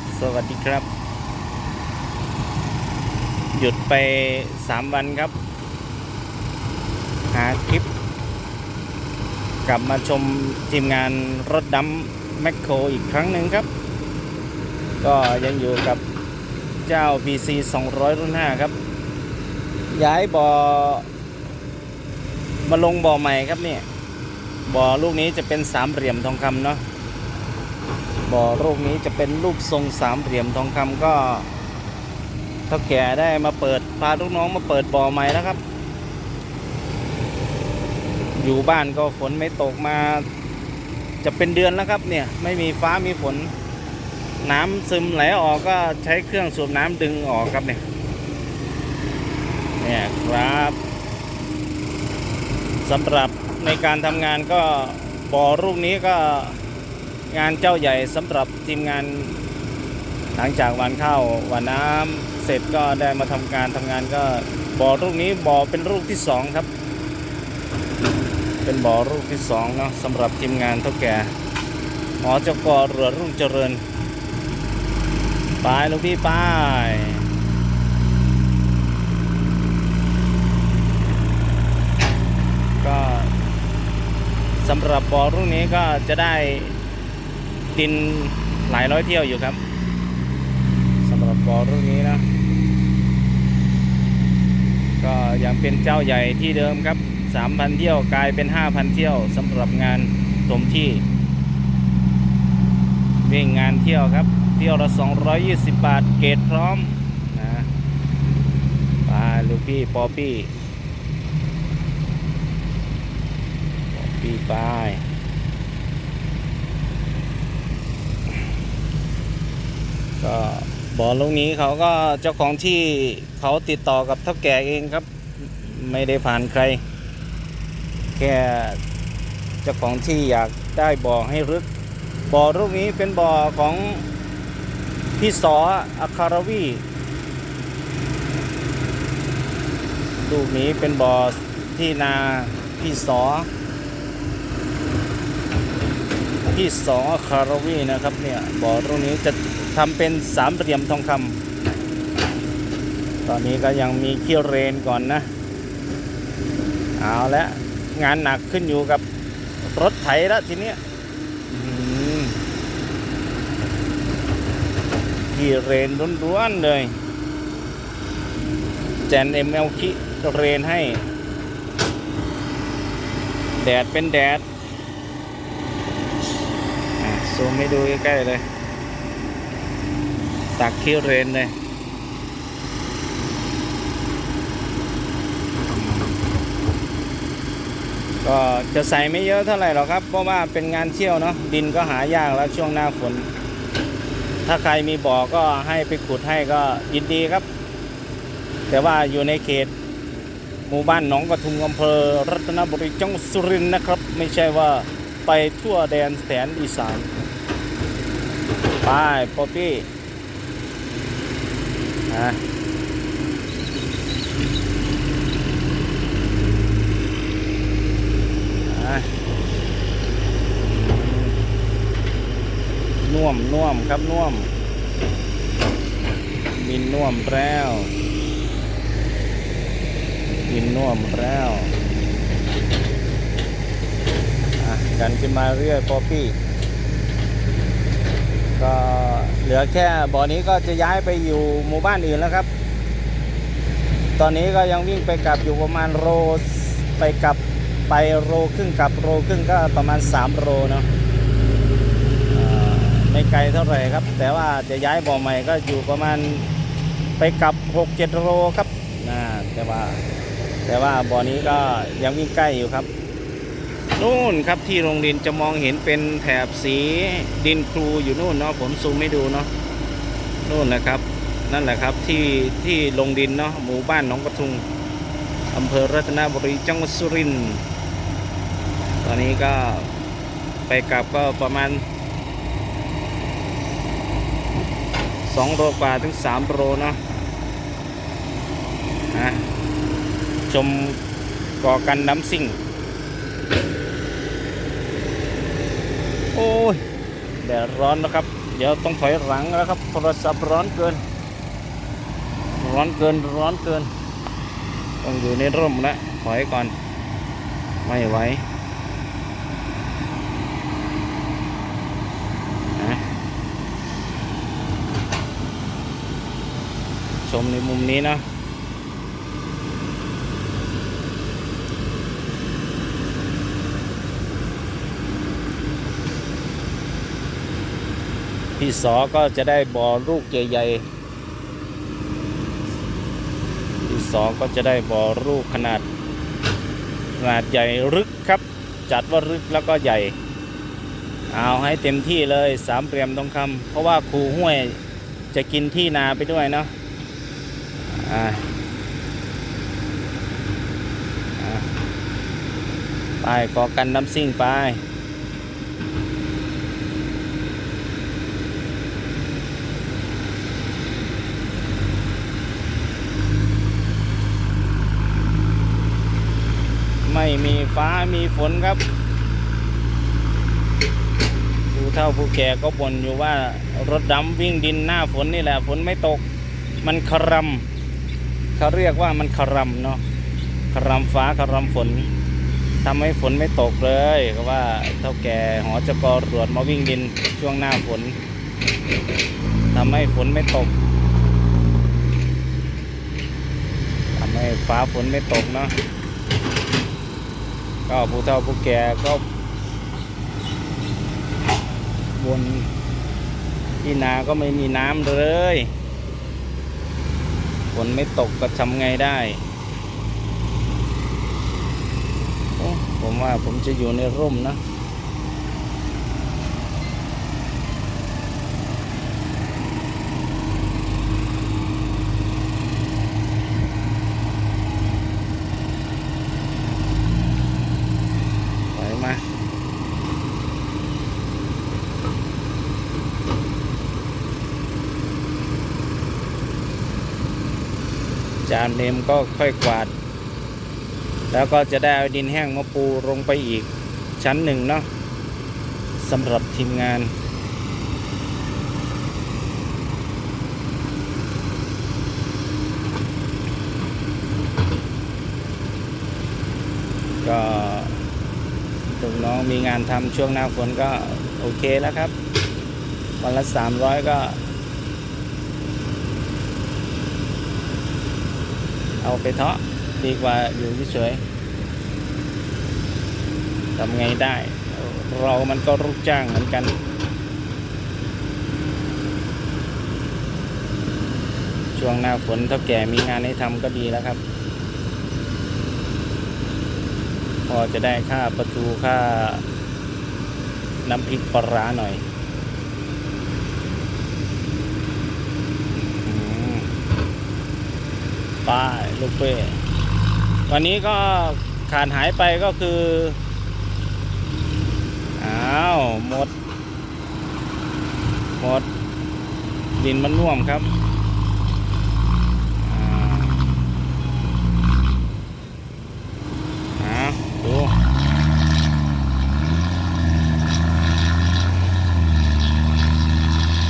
บสวัสดีครับ หยุดไปสามวันครับ หาคลิป กลับมาชมทีมงานรถดำแมคโครอีกครั้งหนึ่งครับ ก็ยังอยู่กับเจ้า PC 200 รุ่น 5 ครับ ย้ายบ่อมาลงบ่อใหม่ครับเนี่ยบ่อลูกนี้จะเป็นสามเหลี่ยมทองคำเนาะ บ่อลูกนี้จะเป็นรูปทรงสามเหลี่ยมทองคำก็เท่าแก่ได้มาเปิดพาลูกน้องมาเปิดบ่อใหม่แล้วครับ อยู่บ้านก็ฝนไม่ตกมา จะเป็นเดือนแล้วครับเนี่ยไม่มีฟ้ามีฝน น้ำซึมไหลออกก็ใช้เครื่องสูบน้ำดึงออกครับเนี่ยเนี่ยครับสำหรับในการทำงานก็บ่อลูกนี้ก็ งานเจ้าใหญ่สำหรับทีมงาน หลังจากหวันข้าวหวันน้ำเสร็จก็ได้มาทำการทำงานก็บ่อลูกนี้บ่อเป็นลูกที่สองครับ เป็นบ่อลูกที่สองเนาะสำหรับทีมงานเท่าแก่หอเจ้ากอเรือรุ่งเจริญไปลูกพี่ไปก็สำหรับบ่อรุ่นนี้ก็จะได้ ดินหลายร้อยเที่ยวอยู่ครับสำหรับบ่อรุ่นนี้นะ ก็ยังเป็นเจ้าใหญ่ที่เดิมครับ 3,000 เที่ยวกลายเป็น 5,000 เที่ยวสำหรับงานถมที่วิ่งงานเที่ยวครับ เที่ยวละ220 บาทเกตพร้อมนะไปลูกพี่ปอปี้ปอปี้ป ก็บอลูกนี้เขาก็เจ้าของที่เขาติดต่อกับเท่าแก่เองครับ ไม่ได้ผ่านใคร แค่เจ้าของที่อยากได้บ่อให้รึกบ่อลูกนี้เป็นบ่อของพี่สออาคารวีลูกนี้เป็นบ่อที่นาพี่สอที่สองคารวีนะครับเนี่ยบ่อตรงนี้จะ ทำเป็นสามเหลี่ยมทองคำตอนนี้ก็ยังมีเคี่ยวเรนก่อนนะ เอาละงานหนักขึ้นอยู่กับรถไถแล้วทีนี้เกี่ยวเรนร้วนๆเลย แจนเอ็มเอลคิเรนให้ แดดเป็นแดดซูมให้ดูใกล้ๆเลย ตักคิวเรนเลยก็จะใส่ไม่เยอะเท่าไหร่หรอกครับ เพราะว่าเป็นงานเที่ยวเนาะดินก็หายากแล้วช่วงหน้าฝน ถ้าใครมีบ่อก็ให้ไปขุดให้ก็ยินดีครับ แต่ว่าอยู่ในเขตหมู่บ้านหนองกระทุงอำเภอรัตนบุรีจังหวัดสุรินทร์นะครับ ไม่ใช่ว่าไปทั่วแดนแสนอีสาน ไปป๊อปปี้ นะอะน่วมน่วมครับน่วมบินน่วมแล้วบินน่วมแล้วกันขึ้นมาเรื่อยป๊อปปี้ก็ เหลือแค่บ่อนี้ก็จะย้ายไปอยู่หมู่บ้านอื่นแล้วครับ ตอนนี้ก็ยังวิ่งไปกลับอยู่ประมาณโลไปกลับไปโลครึ่งกลับโลครึ่งก็ประมาณ 3 โลเนาะไม่ไกลเท่าไหร่ครับ แต่ว่าจะย้ายบ่อใหม่ก็อยู่ประมาณไปกลับ 6-7 โลครับนะแต่ว่าแต่ว่าบ่อนี้ก็ยังวิ่งใกล้อยู่ครับ นู่นครับที่โรงเรียนจะมองเห็นเป็นแถบสีดินครูอยู่นู่นเนาะผมซูมให้ดูเนาะนู่นนะครับ นั่นแหละครับที่ที่ลงดินเนาะหมู่บ้านหนองกระทุงอำเภอรัตนบุรีจังหวัดสุรินทร์ตอนนี้ก็ไปกลับก็ประมาณ2โลกว่าถึง3โลเนาะนะชมก่อกันน้ำซิ่ง โอ้ยแดดร้อนนะครับ เดี๋ยวต้องถอยหลังแล้วครับโทรศัพท์ร้อนเกิน ร้อนเกินร้อนเกิน ต้องอยู่ในร่มแล้วถอยก่อน ไม่ไหวนะชมในมุมนี้นะ พี่สอก็จะได้บ่อลูกใหญ่ๆพี่สอก็จะได้บ่อลูกขนาดขนาดใหญ่รึกครับ จัดว่ารึกแล้วก็ใหญ่ เอาให้เต็มที่เลยสามเหลี่ยมทองคำเพราะว่าครูห้วยจะกินที่นาไปด้วยเนาะไปกอกันน้ำซิ่งไป ไม่มีฟ้ามีฝนครับผู้เฒ่าผู้แก่ก็บ่นอยู่ว่ารถดำวิ่งดินหน้าฝนนี่แหละฝนไม่ตก มันครำเขาเรียกว่ามันครำเนาะครำฟ้าครำฝนทำให้ฝนไม่ตกเลยก็ว่าเท่าแก่หอจกรวดมาวิ่งดินช่วงหน้าฝนทำให้ฝนไม่ตกทำให้ฟ้าฝนไม่ตกเนาะ ก็ผู้เฒ่าผู้แก่ก็บนที่นาก็ไม่มีน้ำเลยฝนไม่ตกก็ทำไงได้ ผมว่าผมจะอยู่ในร่มนะานเนมก็ค่อยกวาด แล้วก็จะได้ดินแห้งมาปูลงไปอีกชั้นหนึ่งเนาะสำหรับทีมงานก็ลูกน้องมีงานทำช่วงหน้าฝนก็โอเคแล้วครับ วันละสามร้อยก็ เอาไปเทาะดีกว่าอยู่เฉยๆทำไงได้ เรามันก็รุกจ้างเหมือนกันช่วงหน้าฝนถ้าแก่มีงานให้ทำก็ดีแล้วครับ พอจะได้ค่าประตูค่าน้ำพริกปลาร้าหน่อยอืมไป้ายลูกเป้วันนี้ก็ขาดหายไปก็คือ อ้าว หมด หมด ดินมันน่วมครับ อ่าอ้าวดู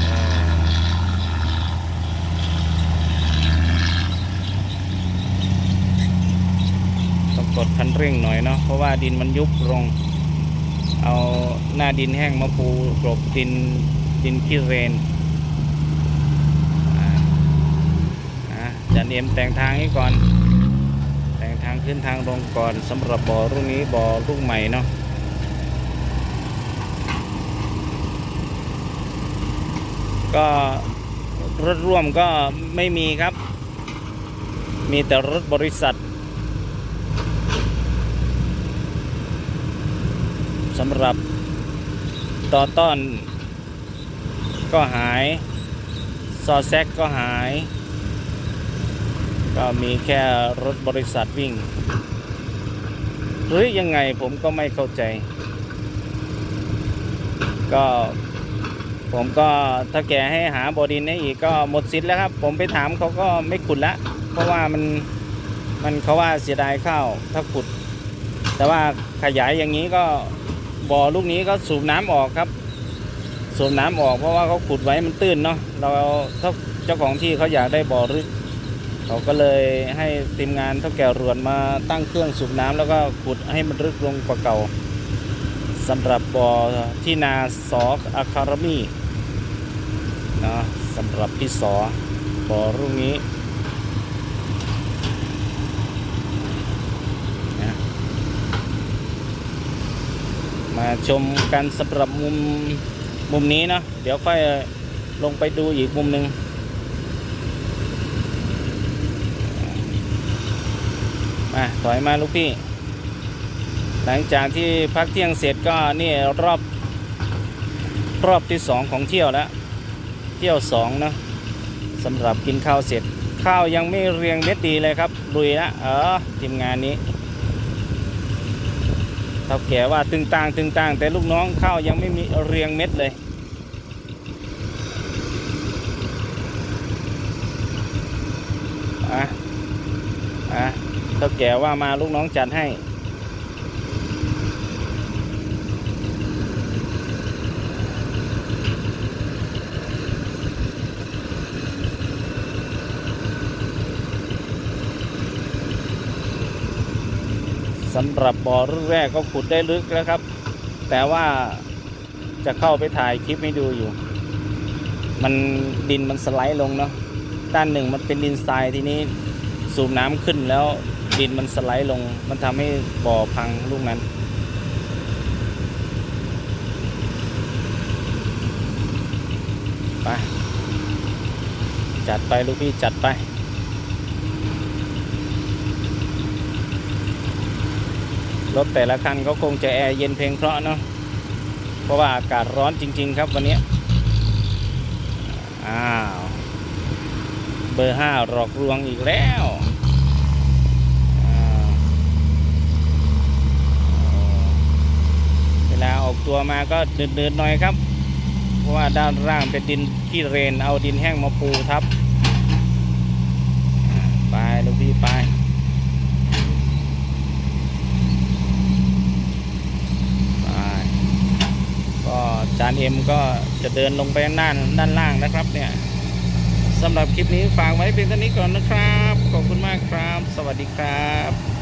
เออต้องกดคัน เนาะเพราะว่าดินมันยุบลง เอาหน้าดินแห้งมาปูกลบดินดินขี้เรนอ่าอะจันเอ็มแต่งทางให้ก่อน แต่งทางขึ้นทางลงก่อนสำหรับบ่อรุ่นนี้บ่อรุ่นใหม่เนาะก็รถร่วมก็ไม่มีครับ มีแต่รถบริษัท สำหรับต่อต้อนก็หาย ซอแซกก็หาย ก็มีแค่รถบริษัทวิ่งหรือยังไงผมก็ไม่เข้าใจ ก็ผมก็ถ้าแกให้หาบอดินให้อีกก็หมดสิทธิ์แล้วครับ ผมไปถามเขาก็ไม่ขุดละ เพราะว่ามันมันเขาว่าเสียดายข้าวถ้าขุด แต่ว่าขยายอย่างนี้ก็ บ่อลูกนี้ก็สูบน้ำออกครับ สูบน้ำออกเพราะว่าเขาขุดไว้มันตื้นเนาะเราถ้าเจ้าของที่เขาอยากได้บ่อลึกเขาก็เลยให้ทีมงานเท่าแก่รวนมาตั้งเครื่องสูบน้ำแล้วก็ขุดให้มันลึกลงกว่าเก่าสำหรับบ่อที่นาสออะคารามีนะสำหรับพี่สอบ่อรุ่งนี้ มาชมกันสำหรับมุมมุมนี้นะเดี๋ยวค่อยลงไปดูอีกมุมหนึ่งมาถอยมาลูกพี่ หลังจากที่พักเที่ยงเสร็จก็นี่รอบรอบที่สองของเที่ยวแล้ว เที่ยวสองนะสำหรับกินข้าวเสร็จ ข้าวยังไม่เรียงเม็ดดีเลยครับลุยละเออทีมงานนี้ เท่าแก่ว่าตึงต่างตึงต่าง แต่ลูกน้องข้าวยังไม่มีเรียงเม็ดเลย อะ อะเท่าแก่ว่ามาลูกน้องจัดให้ สำหรับบ่อรุ่นแรกก็ขุดได้ลึกแล้วครับ แต่ว่าจะเข้าไปถ่ายคลิปให้ดูอยู่ มันดินมันสไลด์ลงเนาะด้านหนึ่งมันเป็นดินทรายทีนี้สูบน้ำขึ้นแล้วดินมันสไลด์ลง มันทำให้บ่อพังลูกนั้นไปจัดไปลูกพี่จัดไป รถแต่ละคันก็คงจะแอร์เย็นเพลงเพราะเนาะเพราะว่าอากาศร้อนจริง ๆ ครับวันนี้อ้าวเบอร์ห้าหลอกลวงอีกแล้วเวลาออกตัวมาก็เดินๆหน่อยครับ เพราะว่าด้านล่างเป็นดินขี้เรนเอาดินแห้งมาปูทับ ไปลูกพี่ไป ก็จานเอ็มก็จะเดินลงไปด้านด้านล่างนะครับเนี่ยสำหรับคลิปนี้ฝากไว้เพียงเท่านี้ก่อนนะครับ ขอบคุณมากครับ สวัสดีครับ